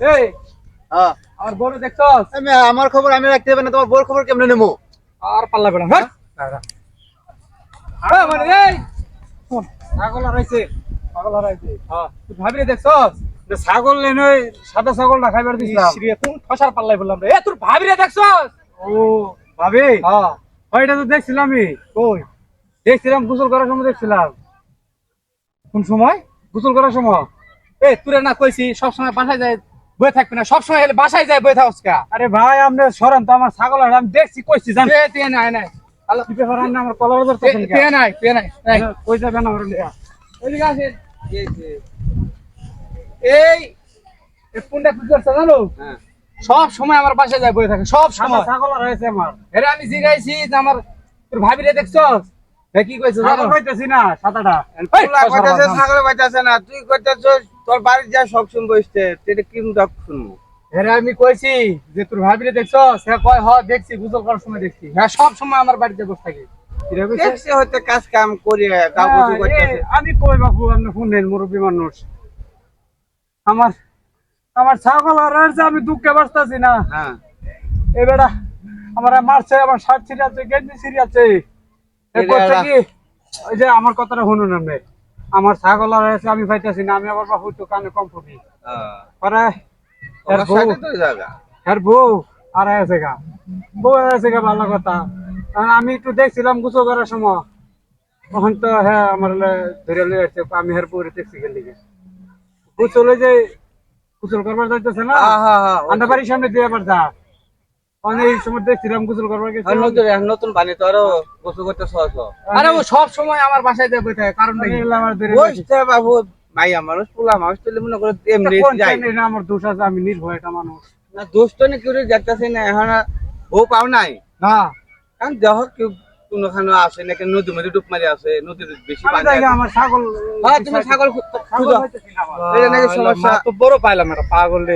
এই হ্যাঁ। আমার বড় দেখছস? আমি আমার খবর আমি রাখতে হবে না তোমার বোর খবর কেমনে নেব? আর পাল্লা বেড়া হ্যাঁ? হ্যাঁ। মানে এই! ছাগল হারাইছে ছাগল হারাইছে। হ্যাঁ। তুই দেখছস? যে ছাগল সাদা খাইবার দিছিলাম। ফসার পাল্লাই বললাম রে। এ তোর দেখছস? ও ভাবি? হ্যাঁ। ওইটা তো দেখছিলাম আমি কই? দেখছিলাম গোসল করার সময় দেখছিলাম। কোন সময়? গোসল করার সময়? এ তুই না কইছি সব সময় বাসায় যায় বয়ে থাকবি না সব সময় বাসায় যায় বয়ে থাকস আরে ভাই আপনি সরেন তো আমার ছাগল আমি দেখছি কইছি জান তুই নাই নাই। হ্যালো কি ব্যাপার আপনি আমার কলার ধরতেছেন তুই নাই তুই নাই কই যাবেন আমার লিয়া এদিকে আসেন। এই এই পুন্ডা কি করছে জানো? হ্যাঁ। সব সময় আমার বাসায় যায় বয়ে থাকে সব সময়। ছাগল হারাইছে আমার। এরে আমি জিগাইছি যে আমার তোর ভাবি রে দেখছস কি কইছে ছাগল পাইতেছি না তুলা ফসার কইতাছে বাইতাছে না তুই কইতাছিস তোর বাড়ি যা সব শুনব এরে আমি কইছি যে তোর দেখছস সে কয় হ দেখছি গুজল করার সময় দেখছি। হ্যাঁ সব সময় আমার বাড়িতে বসে থাকে। দেখছি হয়তো কাজ কাম করি হ্যাঁ, আমি কই বাপু আপনি শুনেন মুরব্বী মানুষ। আমার আমার ছাগল হারাইছে আমি দুঃখে বাঁচতেছি না। হ্যাঁ। এ বেটা আমার মারছে আমার শার্ট ছিঁড়ে আছে গেঞ্জি ছিঁড়ে আছে। ওই যে আমার কথাটা শুনুন আপনি। আমার ছাগল আর আছে আমি পাইতেছি না আমি আবার বাপু তো কানে কম ফুটি। হ্যাঁ। পরে এর বউ এর বউ আর আছে গা। বউ আছে গা ভালো কথা। আমি একটু দেখছিলাম গুছো করার সময়। তখন তো হ্যাঁ আমার ধরে লিয়ে আসছে আমি হের বউরে দেখছি গেলি গুছলে যে গুসল করবার যাইতেছে না হ্যাঁ হ্যাঁ আন্ডা বাড়ির সামনে দিয়ে আবার যা। নতুন বানি তো আরও গোসল করতে সহজ আরে সব সময় আমার বাসায় কারণ বাবু মানুষ পোলা মানুষ তুলে মনে করে এমনি যাই। না আমার দোষ আছে আমি নির্ভয় একটা মানুষ। না দোষ তো কেউ যাইতেছে না এখন আর পাও নাই। না। কারণ দেহ কেউ কোনখানে আছে নাকি নদী মধ্যে ডুব মারি আছে নদীর বেশি পানি। আমার ছাগল হ্যাঁ তুমি ছাগল সমস্যা তো বড় পাইলাম একটা পাগল রে।